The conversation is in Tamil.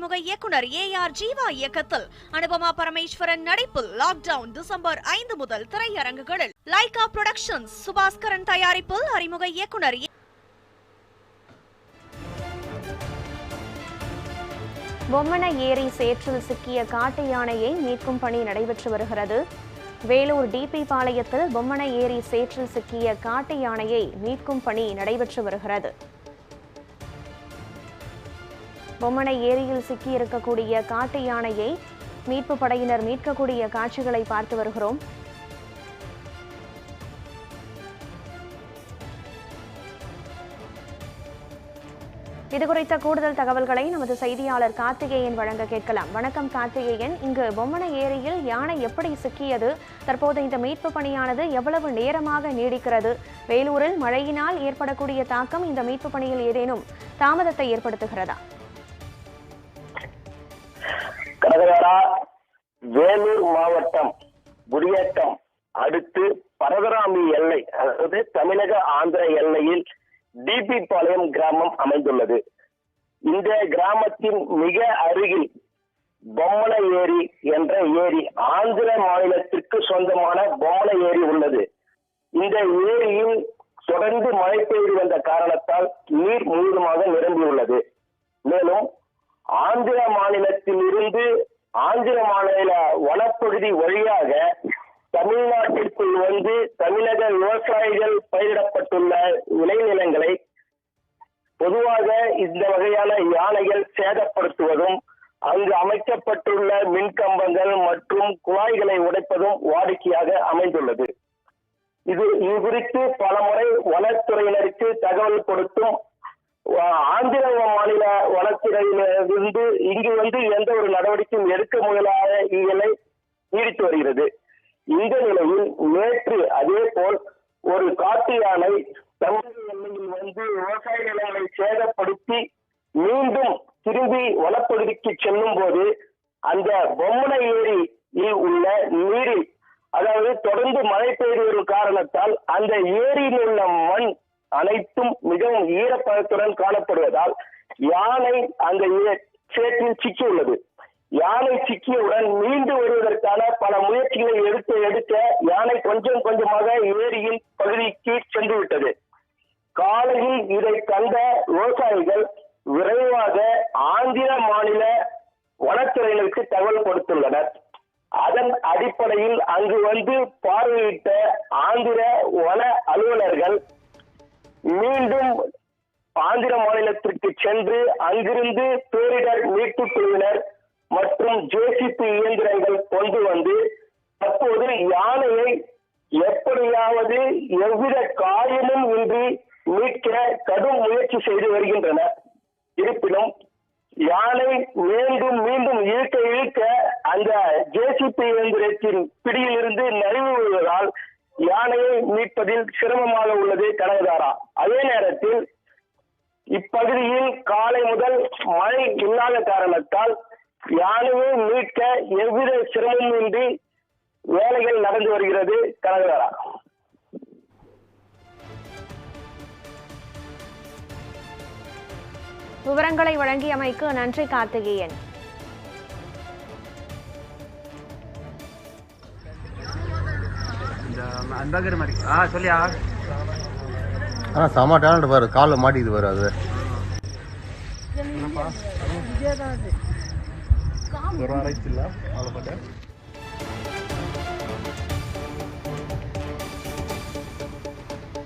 அறிமுக இயக்குனர் ஏ ஆர் ஜீவா இயக்கத்தில் அனுபமா பரமேஸ்வரன் நடிப்பில் லாக்டவுன் டிசம்பர் ஐந்து முதல் திரையரங்குகளில். லைகா புரொடக்ஷன்ஸ் சுபாஸ்கரன் தயாரிப்பில் அறிமுக இயக்குனர் ஏ- பொம்மன ஏரி சேற்றில் சிக்கிய காட்டு யானையை மீட்கும் பணி நடைபெற்று வருகிறது. வேலூர் டிபி பாளையத்தில் பொம்மன ஏரி சேற்றில் சிக்கிய காட்டு யானையை மீட்கும் பணி நடைபெற்று வருகிறது. பொம்மனை ஏரியில் சிக்கியிருக்கக்கூடிய காட்டு யானையை மீட்பு படையினர் மீட்கக்கூடிய காட்சிகளை பார்த்து வருகிறோம். இது குறித்த கூடுதல் தகவல்களை நமது செய்தியாளர் கார்த்திகேயன் வழங்க கேட்கலாம். வணக்கம் கார்த்திகேயன். இங்கு பொம்மன ஏரியில் யானை எப்படி சிக்கியது? தற்போது இந்த மீட்பு பணியானது எவ்வளவு நேரமாக நீடிக்கிறது? வேலூரில் மழையினால் ஏற்படக்கூடிய தாக்கம் இந்த மீட்பு பணியில் ஏதேனும் தாமதத்தை ஏற்படுத்துகிறதா? கடகரா வேலூர் மாவட்டம் குடியேற்றம் அடுத்து பரதராமி எல்லை அதாவது தமிழக ஆந்திர எல்லையில் டிபி பாளையம் கிராமம் அமைந்துள்ளது. இந்த கிராமத்தின் மிக அருகில் பொம்மல ஏரி என்ற ஏரி ஆந்திர மாநிலத்திற்கு சொந்தமான பொம்மல ஏரி உள்ளது. இந்த ஏரியில் தொடர்ந்து மழை பெய்து வந்த காரணத்தால் நீர் முழுவதுமாக நிரம்பியுள்ளது. மேலும் ஆந்திர மாநிலத்தில் இருந்து ஆந்திர மாநில வனப்பகுதி வழியாக தமிழ்நாட்டிற்குள் வந்து தமிழக விவசாயிகள் பயிரிடப்பட்டுள்ள விளைநிலங்களை பொதுவாக இந்த வகையான யானைகள் சேதப்படுத்துவதும் அங்கு அமைக்கப்பட்டுள்ள மின்கம்பங்கள் மற்றும் குழாய்களை உடைப்பதும் வாடிக்கையாக அமைந்துள்ளது. இது இது குறித்து பலமுறை வனத்துறையினருக்கு தகவல் கொடுத்தும் ஆந்திர மாநில வனத்துறையிலிருந்து இங்கு வந்து எந்த ஒரு நடவடிக்கையும் எடுக்க முயலாத இயலை நீடித்து வருகிறது. இந்த நிலையில் நேற்று அதே போல் ஒரு காட்டு யானை தமிழக எல்லையில் வந்து விவசாய நிலங்களை சேதப்படுத்தி மீண்டும் திரும்பி வனப்பகுதிக்கு செல்லும் போது அந்த பொம்மனை ஏரியில் உள்ள நீரில் அதாவது தொடர்ந்து மழை பெய்து வரும் காரணத்தால் அந்த ஏரியில் உள்ள மண் அனைத்தும் மிகவும் ஈரப்பதத்துடன் காணப்படுவதால் யானை அந்த சேற்றில் சேற்றில் சிக்கியுள்ளது. யானை சிக்கியவுடன் மீண்டு வருவதற்கான பல முயற்சிகளை எடுத்து எடுக்க யானை கொஞ்சம் கொஞ்சமாக ஏரியின் பகுதிக்கு சென்று விட்டது காலையில் இதை கண்ட விவசாயிகள் விரைவாக ஆந்திர மாநில வனத்துறையினருக்கு தகவல் கொடுத்துள்ளனர். அதன் அடிப்படையில் அங்கு வந்து பார்வையிட்ட ஆந்திர வன அலுவலர்கள் மீண்டும் ஆந்திர மாநிலத்திற்கு சென்று அங்கிருந்து பேரிடர் மீட்பு குழுவினர் மற்றும் ஜேசிபி இயந்திரங்கள் கொண்டு வந்து தற்போது யானையை எப்படியாவது எவ்வித காயமும் இன்றி மீட்க கடும் முயற்சி செய்து வருகின்றனர் இருப்பினும் யானை மீண்டும் மீண்டும் இழுக்க இழுக்க அந்த ஜேசிபி இயந்திரத்தின் பிடியிலிருந்து நழுவி விடுவதால் யானையை மீட்பதில் சிரமமாக உள்ளது கனகதாரா. அதே நேரத்தில் இப்பகுதியில் காலை முதல் மழை இல்லாத காரணத்தால் யானையை மீட்க எவ்வித சிரமமும் இன்றி வேலைகள் நடந்து வருகிறது கனகதாரா விவரங்களை வழங்கியமைக்கு நன்றி கார்த்திகேயன். இந்த அந்தாங்கிற மாதிரி. ஆ சொல்லியா? ஆனால் செம்ம டேலண்ட் பாரு. காலில் மாட்டிக்குது பாரு அது. ஒரு ஆராய்ச்சி இல்லை அவ்வளோ